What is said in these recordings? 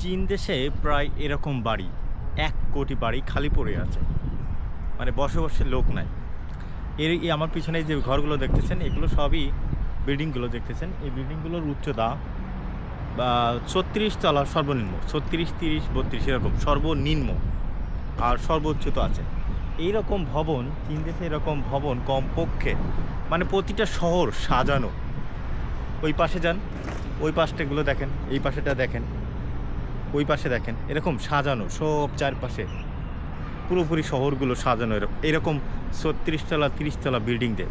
চীন দেশে প্রায় এরকম বাড়ি, এক কোটি বাড়ি খালি পড়ে আছে। মানে বসে বসে লোক নাই। এর আমার পিছনে যে ঘরগুলো দেখতেছেন, এগুলো সবই বিল্ডিংগুলো দেখতেছেন। এই বিল্ডিংগুলোর উচ্চতা, বা ছত্রিশ তলা সর্বনিম্ন, ছত্রিশ, তিরিশ, বত্রিশ, এরকম সর্বনিম্ন আর সর্বোচ্চ তো আছে। এইরকম ভবন, চীন দেশে এরকম ভবন কমপক্ষে মানে প্রতিটা শহর সাজানো। ওই পাশে যান, ওই পাশটাগুলো দেখেন, এই পাশেটা দেখেন। ওই পাশে দেখেন, এরকম সাজানো, সব চারপাশে। পুরোপুরি শহরগুলো সাজানো এরকম এরকম ছত্রিশ তলা তিরিশ তলা বিল্ডিং দিয়ে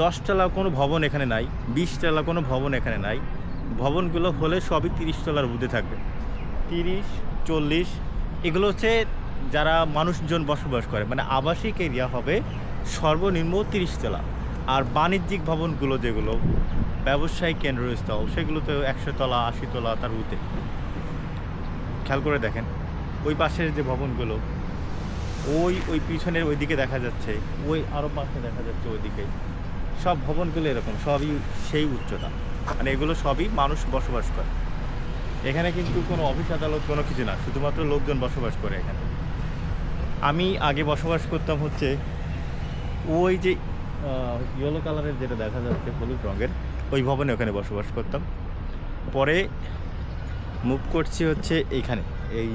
দশতলা কোনো ভবন এখানে নাই, বিশতলা কোনো ভবন এখানে নাই। ভবনগুলো হলে সবই তিরিশ তলার মধ্যে থাকবে। তিরিশ, চল্লিশ, এগুলো হচ্ছে যারা মানুষজন বসবাস করে মানে আবাসিক এরিয়া হবে সর্বনিম্ন তিরিশ তলা আর বাণিজ্যিক ভবনগুলো যেগুলো, ব্যবসায়িক কেন্দ্রস্থল সেগুলো তো একশো তলা আশি তলা তার উঠে খেয়াল করে দেখেন, ওই পাশের যে ভবনগুলো, ওই ওই পিছনের ওইদিকে দেখা যাচ্ছে, ওই আরও পাশে দেখা যাচ্ছে ওইদিকে। সব ভবনগুলো এরকম, সবই সেই উচ্চতা। মানে এগুলো সবই মানুষ বসবাস করে। এখানে কিন্তু কোনো অফিস, আদালত কোনো কিছু না, শুধুমাত্র লোকজন বসবাস করে এখানে। আমি আগে বসবাস করতাম হচ্ছে ওই যে ইয়েলো কালারের যেটা দেখা যাচ্ছে হলুদ রঙের, ওই ভবনে ওখানে বসবাস করতাম। পরে মুভ করছি হচ্ছে এইখানে, এই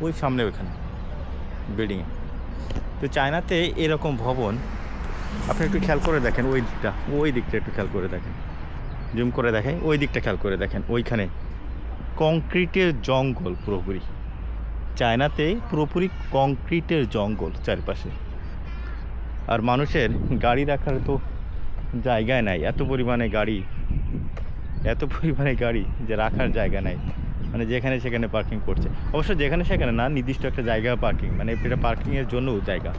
ওই সামনে ওইখানে বিল্ডিংয়ে তো চায়নাতে এরকম ভবন, আপনি একটু খেয়াল করে দেখেন ওই দিকটা ওই দিকটা একটু খেয়াল করে দেখেন। জুম করে দেখেন, ওই দিকটা খেয়াল করে দেখেন, ওইখানে। কংক্রিটের জঙ্গল পুরোপুরি। চায়নাতে পুরোপুরি কংক্রিটের জঙ্গল চারপাশে। আর মানুষের গাড়ি রাখার তো জায়গায় নাই, এত পরিমাণে গাড়ি। এত পরিমাণে গাড়ি যে রাখার জায়গা নাই। মানে যেখানে সেখানে পার্কিং করছে। অবশ্য যেখানে সেখানে না, নির্দিষ্ট একটা জায়গা পার্কিং মানে এটা পার্কিংয়ের জন্য জায়গা।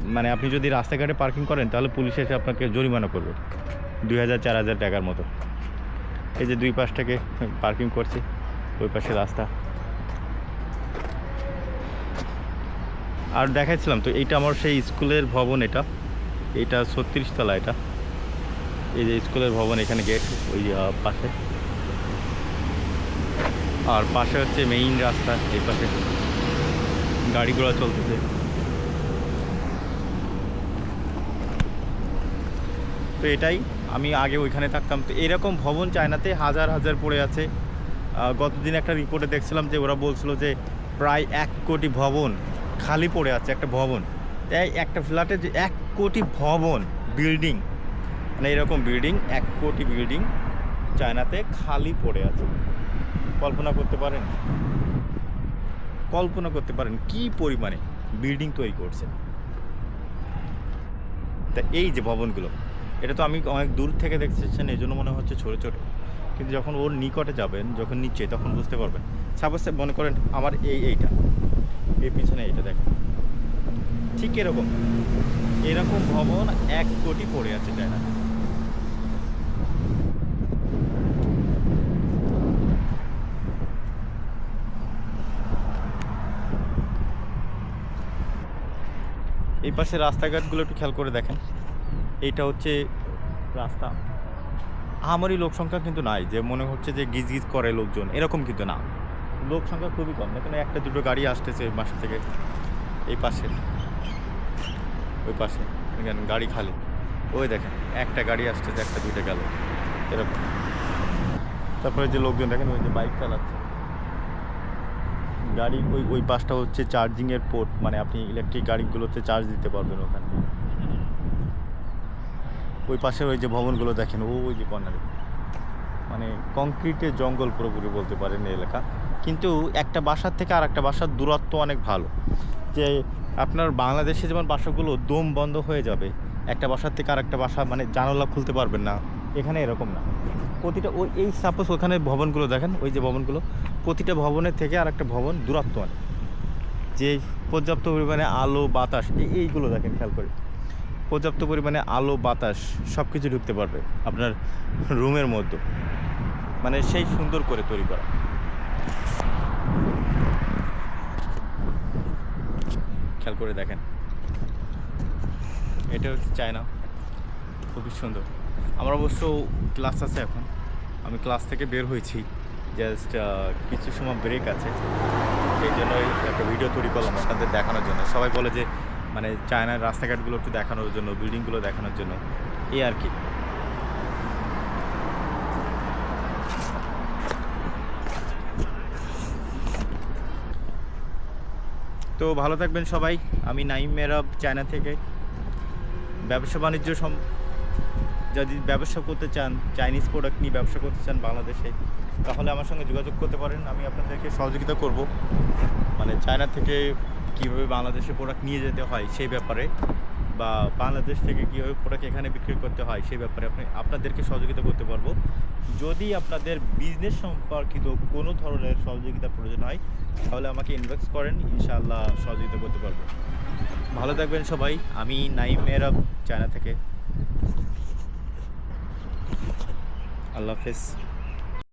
মানে আপনি যদি রাস্তাঘাটে পার্কিং করেন, তাহলে পুলিশ এসে আপনাকে জরিমানা করবে। দুই হাজার, চার হাজার টাকার মতো। এই যে দুই পাশ থেকে পার্কিং করছে, ওই পাশে রাস্তা। আর দেখাচ্ছিলাম তো, এইটা আমার সেই স্কুলের ভবন এটা। এটা ছত্রিশতলা এটা। এই যে স্কুলের ভবন এখানে গেট, ওই পাশে। আর পাশে হচ্ছে মেইন রাস্তা, এই পাশে গাড়িগুলো চলতেছে। তো এটাই, আমি আগে ওইখানে থাকতাম। তো এরকম ভবন চায়নাতে হাজার হাজার পড়ে আছে। গতদিন একটা রিপোর্টে দেখছিলাম যে ওরা বলছিল যে প্রায় এক কোটি ভবন খালি পড়ে আছে, একটা ভবন। তাই একটা ফ্ল্যাটে যে এক কোটি ভবন বিল্ডিং মানে এরকম বিল্ডিং এক কোটি বিল্ডিং চায়নাতে খালি পড়ে আছে। কল্পনা করতে পারেন? কল্পনা করতে পারেন কি পরিমাণে বিল্ডিং তৈরি করছে। তা এই যে ভবনগুলো, এটা তো আমি অনেক দূর থেকে দেখতেছেন এই জন্য মনে হচ্ছে ছোটো ছোটো। কিন্তু যখন ওর নিকটে যাবেন, যখন নিচে, তখন বুঝতে পারবেন। সাপোজ মনে করেন আমার এই এইটা, এই পিছনে এইটা দেখেন। ঠিক এরকম। এরকম ভবন এক কোটি পড়ে আছে চায়না এই পাশে রাস্তাঘাটগুলো একটু খেয়াল করে দেখেন। এইটা হচ্ছে রাস্তা। আমারই লোক সংখ্যা কিন্তু নাই, যে মনে হচ্ছে যে গিজ গিজ করে লোকজন, এরকম কিন্তু না। লোক সংখ্যা খুবই কম এখানে একটা দুটো গাড়ি আসতেছে এই পাশ থেকে, এই পাশে, ওই পাশে এখানে গাড়ি খালি। ওই দেখেন, একটা গাড়ি আসতেছে, একটা দুইটা গেল, এরকম। তারপরে যে লোকজন দেখেন, ওই যে বাইক চালাচ্ছে। গাড়ি, ওই ওই পাশটা হচ্ছে চার্জিংয়ের পোর্ট মানে আপনি ইলেকট্রিক গাড়িগুলোতে চার্জ দিতে পারবেন ওখানে। ওই পাশে ওই যে ভবনগুলো দেখেন, ও, ওই যে কর্নারে মানে কংক্রিটের জঙ্গল পুরোপুরি বলতে পারেন এই এলাকা। কিন্তু একটা বাসার থেকে আর একটা বাসার দূরত্ব অনেক ভালো। যে আপনার বাংলাদেশে যেমন বাসাগুলো দম বন্ধ হয়ে যাবে, একটা বাসার থেকে আর একটা বাসা মানে জানালা খুলতে পারবেন না। এখানে এরকম না। প্রতিটা ওই, এই সাপোজ ওখানে ভবনগুলো দেখেন, ওই যে ভবনগুলো, প্রতিটা ভবনের থেকে আর একটা ভবন দূরত্ব অনেক। যে পর্যাপ্ত পরিমাণে আলো, বাতাস, এই, এইগুলো দেখেন খেয়াল করে পর্যাপ্ত পরিমাণে আলো, বাতাস সব কিছু ঢুকতে পারবে আপনার রুমের মধ্যে। মানে সেই সুন্দর করে তৈরি করা। খেয়াল করে দেখেন। এটা হচ্ছে চায়না। খুবই সুন্দর। আমার অবশ্য ক্লাস আছে এখন। আমি ক্লাস থেকে বের হয়েছি। জাস্ট কিছু সময় ব্রেক আছে। সেই জন্যই একটা ভিডিও তৈরি করলাম আপনাদের দেখানোর জন্য। সবাই বলে যে মানে চায়নার রাস্তাঘাটগুলো একটু দেখানোর জন্য বিল্ডিংগুলো দেখানোর জন্য। এই আর কি। তো ভালো থাকবেন সবাই। আমি নাইম মেরাব চায়না থেকে। ব্যবসা বাণিজ্য যদি ব্যবসা করতে চান চাইনিজ প্রোডাক্ট নিয়ে ব্যবসা করতে চান বাংলাদেশে, তাহলে আমার সঙ্গে যোগাযোগ করতে পারেন। আমি আপনাদেরকে সহযোগিতা করব। মানে চায়না থেকে কীভাবে বাংলাদেশে প্রোডাক্ট নিয়ে যেতে হয় সেই ব্যাপারে, বা বাংলাদেশ থেকে কীভাবে প্রোডাক্ট এখানে বিক্রি করতে হয় সেই ব্যাপারে আপনি, আপনাদেরকে সহযোগিতা করতে পারব। যদি আপনাদের বিজনেস সম্পর্কিত কোনো ধরনের সহযোগিতা প্রয়োজন হয়, তাহলে আমাকে ইনবক্স করেন, ইনশাআল্লাহ সহযোগিতা করতে পারব। ভালো থাকবেন সবাই, আমি নাইম মেহরাব চায়না থেকে। আল্লাহ হাফেজ।